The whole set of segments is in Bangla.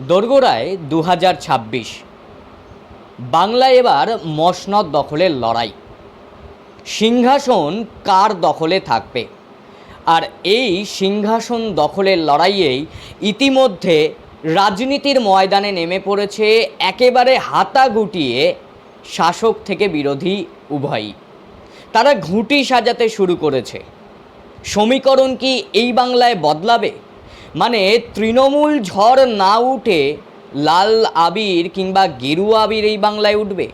দোরগোড়ায় দু বাংলায় এবার মসনদ দখলের লড়াই। সিংহাসন কার দখলে থাকবে? আর এই সিংহাসন দখলের লড়াইয়েই ইতিমধ্যে রাজনীতির ময়দানে নেমে পড়েছে একেবারে হাতা গুটিয়ে শাসক থেকে বিরোধী উভয়ই। তারা ঘুঁটি সাজাতে শুরু করেছে। সমীকরণ কি এই বাংলায় বদলাবে? মানে তৃণমূল ঝড় না উঠে লাল আবির কিংবা গেরুয়া আবির এই বাংলায় উঠবে?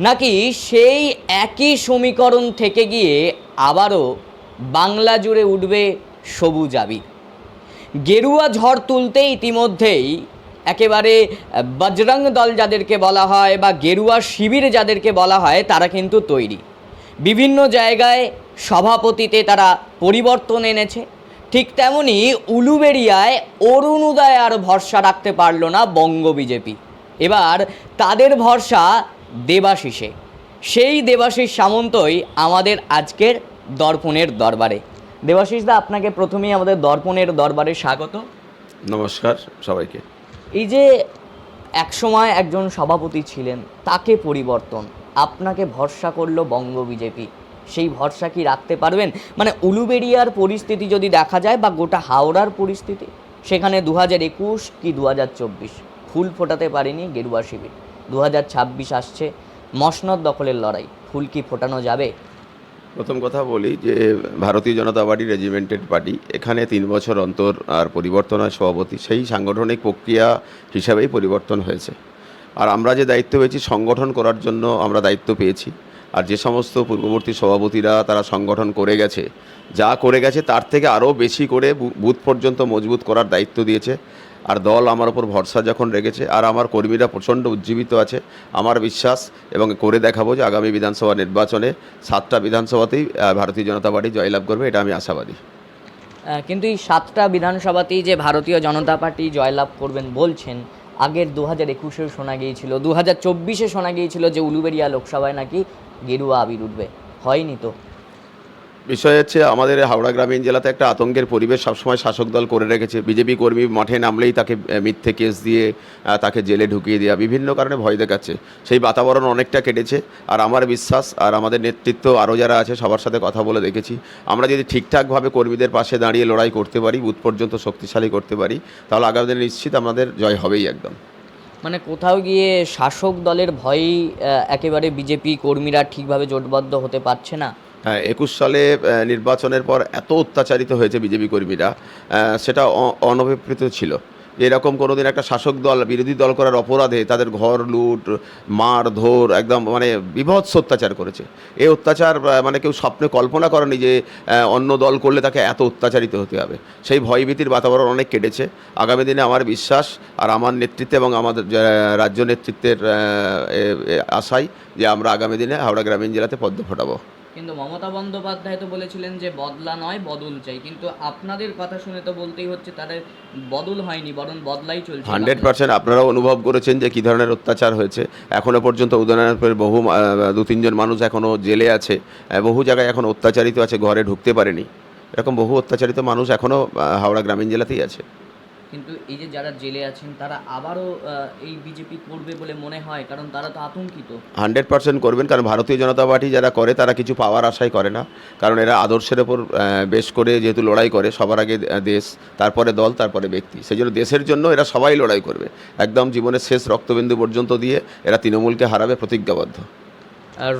নাকি সেই একই সমীকরণ থেকে গিয়ে আবারও বাংলা জুড়ে উঠবে সবুজ আবির? গেরুয়া ঝড় তুলতে ইতিমধ্যেই একেবারে বজরং দল যাদেরকে বলা হয় বা গেরুয়া শিবির যাদেরকে বলা হয়, তারা কিন্তু তৈরি। বিভিন্ন জায়গায় সভাপতিতে তারা পরিবর্তন এনেছে। ঠিক তেমনি উলুবেড়িয়ায় অরুণোদয় আর ভরসা রাখতে পারল না বঙ্গ বিজেপি। এবার তাদের ভরসা দেবাশিসে। সেই দেবাশিস সামন্তই আমাদের আজকের দর্পণের দরবারে। দেবাশিস দা আপনাকে প্রথমেই আমাদের দর্পণের দরবারে স্বাগত। নমস্কার সবাইকে। এই যে একসময় একজন সভাপতি ছিলেন তাকে পরিবর্তন আপনাকে ভরসা করল বঙ্গ বিজেপি। সেই ভরসা কি রাখতে পারবেন? মানে উলুবেড়িয়ার পরিস্থিতি যদি দেখা যায় বা গোটা হাওড়ার পরিস্থিতি, সেখানে দু হাজার একুশ কি দু হাজার চব্বিশ? ফুল ফোটাতে পারেনি গেরুয়া শিবির। দু হাজার ছাব্বিশ আসছে, মসনদ দখলের লড়াই, ফুল কি ফোটানো যাবে? প্রথম কথা বলি যে ভারতীয় জনতা পার্টি রেজিমেন্টেড পার্টি, এখানে তিন বছর অন্তর আর পরিবর্তন হয় সভাপতি, সেই সাংগঠনিক প্রক্রিয়া হিসাবেই পরিবর্তন হয়েছে। আর আমরা যে দায়িত্ব পেয়েছি সংগঠন করার জন্য আমরা দায়িত্ব পেয়েছি। আর যে সমস্ত পূর্ববর্তী সভাপতিরা তারা সংগঠন করে গেছে, যা করে গেছে তার থেকে আরও বেশি করে বুথ পর্যন্ত মজবুত করার দায়িত্ব দিয়েছে। আর দল আমার ওপর ভরসা যখন রেখেছে, আর আমার কর্মীরা প্রচণ্ড উজ্জীবিত আছে, আমার বিশ্বাস এবং করে দেখাবো যে আগামী বিধানসভা নির্বাচনে সাতটা বিধানসভাতেই ভারতীয় জনতা পার্টি জয়লাভ করবে, এটা আমি আশাবাদী। কিন্তু এই সাতটা বিধানসভাতেই যে ভারতীয় জনতা পার্টি জয়লাভ করবেন বলছেন, আগের দু হাজার একুশেও শোনা গিয়েছিল দু হাজার চব্বিশে শোনা গিয়েছিল যে উলুবেড়িয়া লোকসভায় নাকি গেরুয়া আবির উঠবে। হয়নি তো। বিষয় হচ্ছে, আমাদের হাওড়া গ্রামীণ জেলাতে একটা আতঙ্কের পরিবেশ সবসময় শাসক দল করে রেখেছে। বিজেপি কর্মী মাঠে নামলেই তাকে মিথ্যে কেস দিয়ে তাকে জেলে ঢুকিয়ে দেওয়া, বিভিন্ন কারণে ভয় দেখাচ্ছে। সেই বাতাবরণ অনেকটা কেটেছে, আর আমার বিশ্বাস, আর আমাদের নেতৃত্ব আরও যারা আছে, সবার সাথে কথা বলে দেখেছি, আমরা যদি ঠিকঠাকভাবে কর্মীদের পাশে দাঁড়িয়ে লড়াই করতে পারি, বুথ পর্যন্ত শক্তিশালী করতে পারি, তাহলে আগামী দিনে নিশ্চিত আমাদের জয় হবেই একদম। মানে কোথাও গিয়ে শাসক দলের ভয়েই একেবারে বিজেপি কর্মীরা ঠিকভাবে জোটবদ্ধ হতে পারছে না। হ্যাঁ একুশ সালে নির্বাচনের পর এত অত্যাচারিত হয়েছে বিজেপি কর্মীরা সেটা অনভিপ্রেত ছিল। এরকম কোনোদিন একটা শাসক দল, বিরোধী দল করার অপরাধে তাদের ঘর লুট, মার ধর, একদম মানে বিভৎস অত্যাচার করেছে। এই অত্যাচার মানে কেউ স্বপ্নে কল্পনা করেনি যে অন্য দল করলে তাকে এত অত্যাচারিত হতে হবে। সেই ভয়ভীতির বাতাবরণ অনেক কেটেছে। আগামী দিনে আমার বিশ্বাস আর আমার নেতৃত্বে এবং আমাদের রাজ্য নেতৃত্বের আশাই যে আমরা আগামী দিনে হাওড়া গ্রামীণ জেলাতে পদ্ম ফোটাবো। কিন্তু মমতা বন্দ্যোপাধ্যায় তো বলেছিলেন যে বদলা নয়, বদল চাই। কিন্তু আপনাদের কথা শুনে তো বলতেই হচ্ছে তাদের বদল হয়নি, বরং বদলাই চলছে। হান্ড্রেড পার্সেন্ট আপনারাও অনুভব করেছেন যে কী ধরনের অত্যাচার হয়েছে। এখনও পর্যন্ত উদয়নারায়ণপুরের বহু দু তিনজন মানুষ এখনও জেলে আছে বহু জায়গায় এখন অত্যাচারিত আছে, ঘরে ঢুকতে পারেনি। এরকম বহু অত্যাচারিত মানুষ এখনও হাওড়া গ্রামীণ জেলাতেই আছে। কিন্তু এই যে যারা জেলে আছেন, তারা আবারও এই বিজেপি করবে বলে মনে হয়, কারণ তারা তো আতঙ্কিত। হান্ড্রেড পার্সেন্ট করবেন, কারণ ভারতীয় জনতা পার্টি যারা করে, তারা কিছু পাওয়ার আশাই করে না। কারণ এরা আদর্শের ওপর বেশ করে যেহেতু লড়াই করে, সবার আগে দেশ, তারপরে দল, তারপরে ব্যক্তি। সেই জন্য দেশের জন্য এরা সবাই লড়াই করবে। একদম জীবনের শেষ রক্তবিন্দু পর্যন্ত দিয়ে এরা তৃণমূলকে হারাবে, প্রতিজ্ঞাবদ্ধ।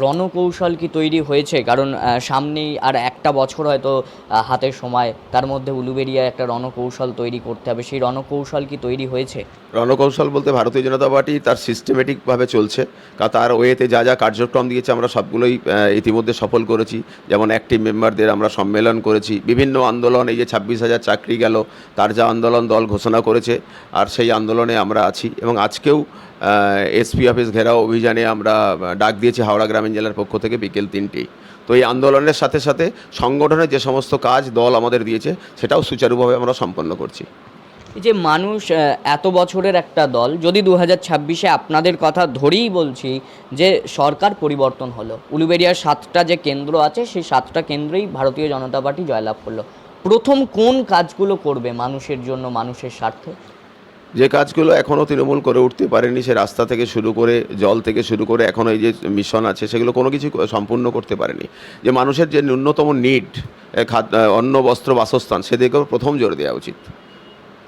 রণকৌশল কি তৈরি হয়েছে? কারণ সামনেই আর একটা বছর হয়তো হাতের সময়, তার মধ্যে উলুবেরিয়া একটা রণকৌশল তৈরি করতে হবে। সেই রণকৌশল কি তৈরি হয়েছে? রণকৌশল বলতে ভারতীয় জনতা পার্টি তার সিস্টেমেটিকভাবে চলছে। তার ওয়েতে যা যা কার্যক্রম দিয়েছে আমরা সবগুলোই ইতিমধ্যে সফল করেছি। যেমন অ্যাক্টিভ মেম্বারদের আমরা সম্মেলন করেছি। বিভিন্ন আন্দোলন, এই যে ছাব্বিশ হাজার চাকরি গেল, তার যা আন্দোলন দল ঘোষণা করেছে, আর সেই আন্দোলনে আমরা আছি। এবং আজকেও এসপি অফিস ঘেরাও অভিযানে আমরা ডাক দিয়েছি হাওড়া গ্রামীণ জেলার পক্ষ থেকে বিকেল তিনটেই তো এই আন্দোলনের সাথে সাথে সংগঠনের যে সমস্ত কাজ দল আমাদের দিয়েছে, সেটাও সুচারুভাবে আমরা সম্পন্ন করছি। যে মানুষ এত বছরের একটা দল, যদি দু হাজার ছাব্বিশে আপনাদের কথা ধরেই বলছি যে সরকার পরিবর্তন হলো, উলুবেরিয়ার সাতটা যে কেন্দ্র আছে, সেই সাতটা কেন্দ্রেই ভারতীয় জনতা পার্টি জয়লাভ করল। প্রথম কোন কাজগুলো করবে মানুষের জন্য, মানুষের স্বার্থে? যে কাজগুলো এখনও তৃণমূল করে উঠতে পারেনি সে রাস্তা থেকে শুরু করে জল থেকে শুরু করে এখনও এই যে মিশন আছে সেগুলো কোনো কিছু সম্পূর্ণ করতে পারেনি। যে মানুষের যে ন্যূনতম নিড খাদ্য অন্ন বস্ত্র বাসস্থান সেদিকেও প্রথম জোর দেওয়া উচিত।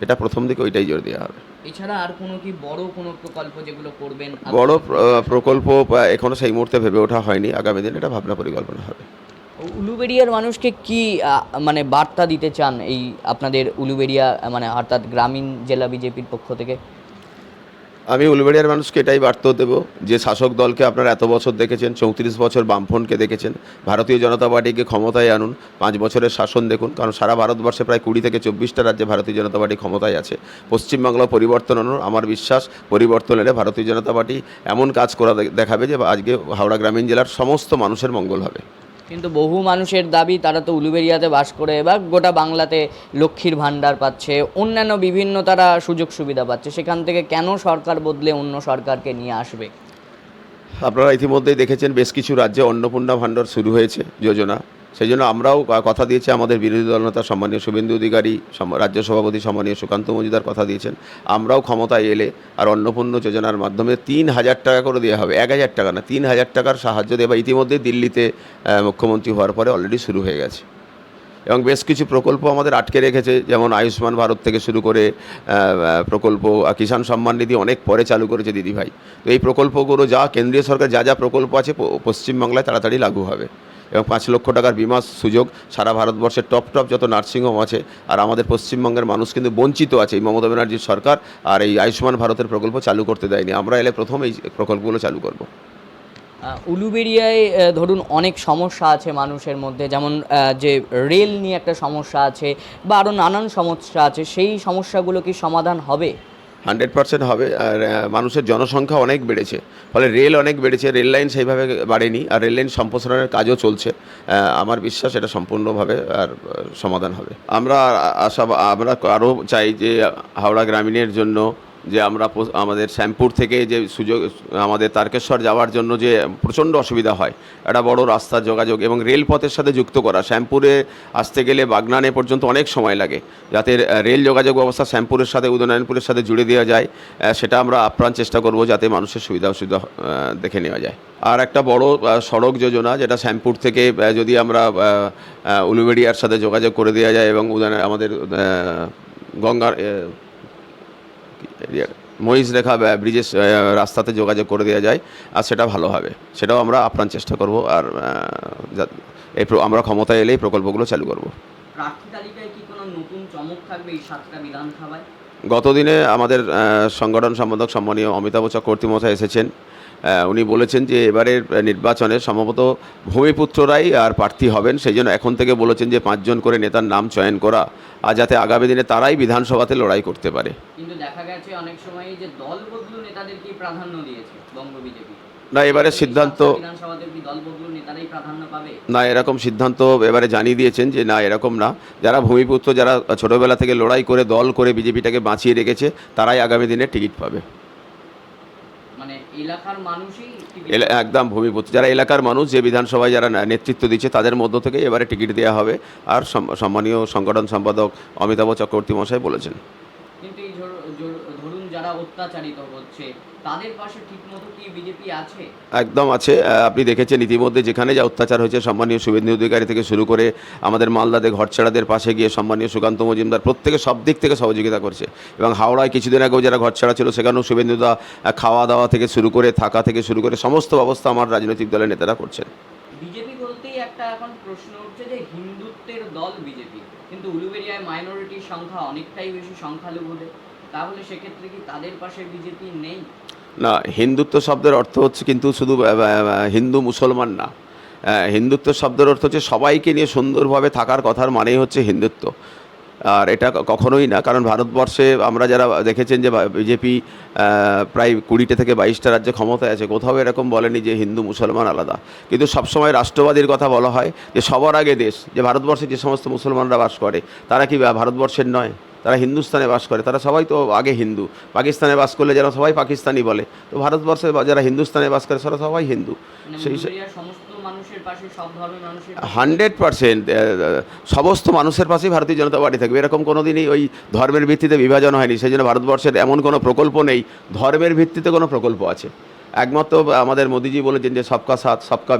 এটা প্রথম দিকে ওইটাই জোর দেওয়া হবে। এছাড়া আর কোনো কি বড় কোনো প্রকল্প যেগুলো করবেন? বড় প্রকল্প এখনও সেই মুহূর্তে ভেবে ওঠা হয়নি আগামী দিনে এটা ভাবনা পরিকল্পনা হবে। উলুবেড়িয়ার মানুষকে কি মানে বার্তা দিতে চান এই আপনাদের উলুবেড়িয়া মানে অর্থাৎ গ্রামীণ জেলা বিজেপির পক্ষ থেকে? আমি উলবেড়িয়ার মানুষকে এটাই বার্তা দেব যে শাসক দলকে আপনারা এত বছর দেখেছেন, চৌত্রিশ বছর বামফ্রন্টকে দেখেছেন, ভারতীয় জনতা পার্টিকে ক্ষমতায় আনুন, পাঁচ বছরের শাসন দেখুন, কারণ সারা ভারতবর্ষে প্রায় কুড়ি থেকে চব্বিশটা রাজ্যে ভারতীয় জনতা পার্টি ক্ষমতায় আছে। পশ্চিমবাংলা পরিবর্তন আনুন, আমার বিশ্বাস পরিবর্তন এলে ভারতীয় জনতা পার্টি এমন কাজ করা দেখাবে যে আজকে হাওড়া গ্রামীণ জেলার সমস্ত মানুষের মঙ্গল হবে। কিন্তু বহু মানুষের দাবি, তারা তো উলুবেরিয়াতে বাস করে বা গোটা বাংলাতে লক্ষ্মীর ভাণ্ডার পাচ্ছে, অন্যান্য বিভিন্ন তারা সুযোগ সুবিধা পাচ্ছে। সেখান থেকে কেন সরকার বদলে অন্য সরকারকে নিয়ে আসবে? আপনারা ইতিমধ্যেই দেখেছেন বেশ কিছু রাজ্যে অন্নপূর্ণা ভাণ্ডার শুরু হয়েছে, যোজনা। সেই জন্য আমরাও কথা দিয়েছি, আমাদের বিরোধী দলনেতা সম্মানীয় শুভেন্দু অধিকারী রাজ্য সভাপতি সম্মানীয় সুকান্ত মজুদার কথা দিয়েছেন। আমরাও ক্ষমতায় এলে আর অন্নপূর্ণ যোজনার মাধ্যমে তিন হাজার টাকা করে দেওয়া হবে। এক হাজার টাকা না, তিন হাজার টাকার সাহায্য দেওয়া ইতিমধ্যেই দিল্লিতে মুখ্যমন্ত্রী হওয়ার পরে অলরেডি শুরু হয়ে গেছে। এবং বেশ কিছু প্রকল্প আমাদের আটকে রেখেছে, যেমন আয়ুষ্মান ভারত থেকে শুরু করে প্রকল্প কিষাণ সম্মান নিধি অনেক পরে চালু করেছে দিদিভাই। তো এই প্রকল্পগুলো যা, কেন্দ্রীয় সরকার যা যা প্রকল্প আছে পশ্চিমবাংলায় তাড়াতাড়ি লাগু হবে। এবং পাঁচ লক্ষ টাকার বিমা সুযোগ। সারা ভারতবর্ষের টপ টপ যত নার্সিংহোম আছে আর আমাদের পশ্চিমবঙ্গের মানুষ কিন্তু বঞ্চিত আছে এই মমতা ব্যানার্জির সরকার আর এই আয়ুষ্মান ভারতের প্রকল্প চালু করতে দেয়নি। আমরা এলে প্রথম এই প্রকল্পগুলো চালু করব। উলুবেরিয়ায় ধরুন অনেক সমস্যা আছে মানুষের মধ্যে। যেমন যে রেল নিয়ে একটা সমস্যা আছে বা আরও নানান সমস্যা আছে। সেই সমস্যাগুলো কি সমাধান হবে? হান্ড্রেড পার্সেন্ট হবে, আর মানুষের জনসংখ্যা অনেক বেড়েছে। ফলে রেল অনেক বেড়েছে, রেল লাইন সেইভাবে বাড়েনি, আর রেল লাইন সম্প্রসারণের কাজও চলছে। আমার বিশ্বাস এটা সম্পূর্ণভাবে আর সমাধান হবে। আমরা আশা আমরা আরও চাই যে হাওড়া গ্রামীণের জন্য যে আমরা আমাদের শ্যামপুর থেকে যে সুযোগ, আমাদের তারকেশ্বর যাওয়ার জন্য যে প্রচণ্ড অসুবিধা হয়, একটা বড় রাস্তার যোগাযোগ এবং রেলপথের সাথে যুক্ত করা। শ্যামপুরে আসতে গেলে বাগনানে পর্যন্ত অনেক সময় লাগে, যাতে রেল যোগাযোগ ব্যবস্থা শ্যামপুরের সাথে উদয়নারায়ণপুরের সাথে জুড়ে দেওয়া যায় সেটা আমরা আপ্রাণ চেষ্টা করব যাতে মানুষের সুবিধা অসুবিধা দেখে নেওয়া যায়। আর একটা বড় সড়ক যোজনা, যেটা শ্যামপুর থেকে যদি আমরা উলুবেড়িয়ার সাথে যোগাযোগ করে দেওয়া যায় এবং উদয়ন, আমাদের গঙ্গার মহিষ রেখা ব্রিজের রাস্তাতে যোগাযোগ করে দেওয়া যায় আর সেটা ভালো হবে। সেটাও আমরা আপ্রাণ চেষ্টা করব আর এই আমরা ক্ষমতায় এলেই প্রকল্পগুলো চালু করব। প্রার্থী তালিকায় কি কোনো নতুন চমক থাকবে এই সাতটা বিধানসভায়? গতদিনে আমাদের সংগঠন সম্পাদক সম্মানীয় অমিতাভ চক্রবর্তী মশাই এসেছেন। উনি বলেছেন যে এবারের নির্বাচনে সম্ভবত ভূমিপুত্ররাই আর প্রার্থী হবেন। সেই জন্য এখন থেকে বলেছেন যে পাঁচজন করে নেতার নাম চয়ন করা আর যাতে আগামী দিনে তারাই বিধানসভাতে লড়াই করতে পারে। কিন্তু দেখা গেছে অনেক সময় যে দল বদলু নেতাদেরকে প্রাধান্য দিয়েছে বঙ্গ বিজেপি? না এবারে সিদ্ধান্ত না এরকম সিদ্ধান্ত এবারে জানিয়ে দিয়েছেন যে না এরকম না। যারা ভূমিপুত্র যারা ছোটোবেলা থেকে লড়াই করে দল করে বিজেপিটাকে বাঁচিয়ে রেখেছে তারাই আগামী দিনে টিকিট পাবে। একদম ভূমিপুত্র। যারা এলাকার মানুষ, যে বিধানসভায় যারা নেতৃত্ব দিচ্ছে, তাদের মধ্য থেকে এবারে টিকিট দেওয়া হবে। আর সম্মানীয় সংগঠন সম্পাদক অমিতাভ চক্রবর্তী মশাই বলেছেন কিন্তু এই ধর- ধর- ধরুন যারা অত্যাচারিত হচ্ছে। তাদের পাশে ঠিকমতো কি বিজেপি আছে? একদম আছে। আপনি দেখেছেন ইতিমধ্যে যেখানে যা অত্যাচার হয়েছে সম্মানীয় শুভেন্দু অধিকারী থেকে শুরু করে আমাদের মালদাদের ঘরছাড়াদের পাশে গিয়ে সম্মানীয় সুকান্ত মজুমদার প্রত্যেকে সব দিক থেকে সহযোগিতা করছে। এবং হাওড়ায় কিছুদিন আগেও যারা ঘরছাড়া ছিল সেখানেও শুভেন্দুদা খাওয়া দাওয়া থেকে শুরু করে থাকা থেকে শুরু করে সমস্ত ব্যবস্থা আমার রাজনৈতিক দলের নেতারা করছেন। বিজেপি বলতেই একটা এখন প্রশ্ন উঠছে যে হিন্দুত্বের দল বিজেপি কিন্তু উলুবেরিয়ায় মাইনরিটির সংখ্যা অনেকটাই বেশি সংখ্যালঘুদের। তাহলে সেক্ষেত্রে কি তাদের পাশে বিজেপি নেই? না, হিন্দুত্ব শব্দের অর্থ হচ্ছে কিন্তু শুধু হিন্দু মুসলমান না। হিন্দুত্ব শব্দের অর্থ হচ্ছে সবাইকে নিয়ে সুন্দরভাবে থাকার কথার মানেই হচ্ছে হিন্দুত্ব। আর এটা কখনোই না, কারণ ভারতবর্ষে আমরা যারা দেখেছেন যে বিজেপি প্রায় কুড়িটা থেকে বাইশটা রাজ্যে ক্ষমতায় আছে, কোথাও এরকম বলেনি যে হিন্দু, মুসলমান আলাদা। কিন্তু সবসময় রাষ্ট্রবাদীর কথা বলা হয় যে সবার আগে দেশ, যে ভারতবর্ষে যে সমস্ত মুসলমানরা বাস করে, তারা কি ভারতবর্ষের নয়? তারা হিন্দুস্তানে বাস করে তারা সবাই তো আগে হিন্দু। পাকিস্তানে বাস করলে যারা সবাই পাকিস্তানি বলে। তো ভারতবর্ষে যারা হিন্দুস্তানে বাস করে তারা সবাই হিন্দু। মানে সেই হান্ড্রেড পার্সেন্ট সমস্ত মানুষের পাশেই ভারতীয় জনতা পার্টি থাকবে। এরকম কোনো দিনই ওই ধর্মের ভিত্তিতে বিভাজন হয়নি। সেই জন্য ভারতবর্ষের এমন কোনো প্রকল্প নেই। ধর্মের ভিত্তিতে কোনো প্রকল্প আছে। একমাত্র আমাদের মোদিজি বলেছেন যে সবকা সাথ সবকা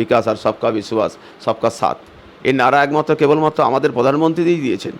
বিকাশ আর সবকা বিশ্বাস সবকা সাথ। এই নারা একমাত্র কেবলমাত্র আমাদের প্রধানমন্ত্রীই দিয়েছেন।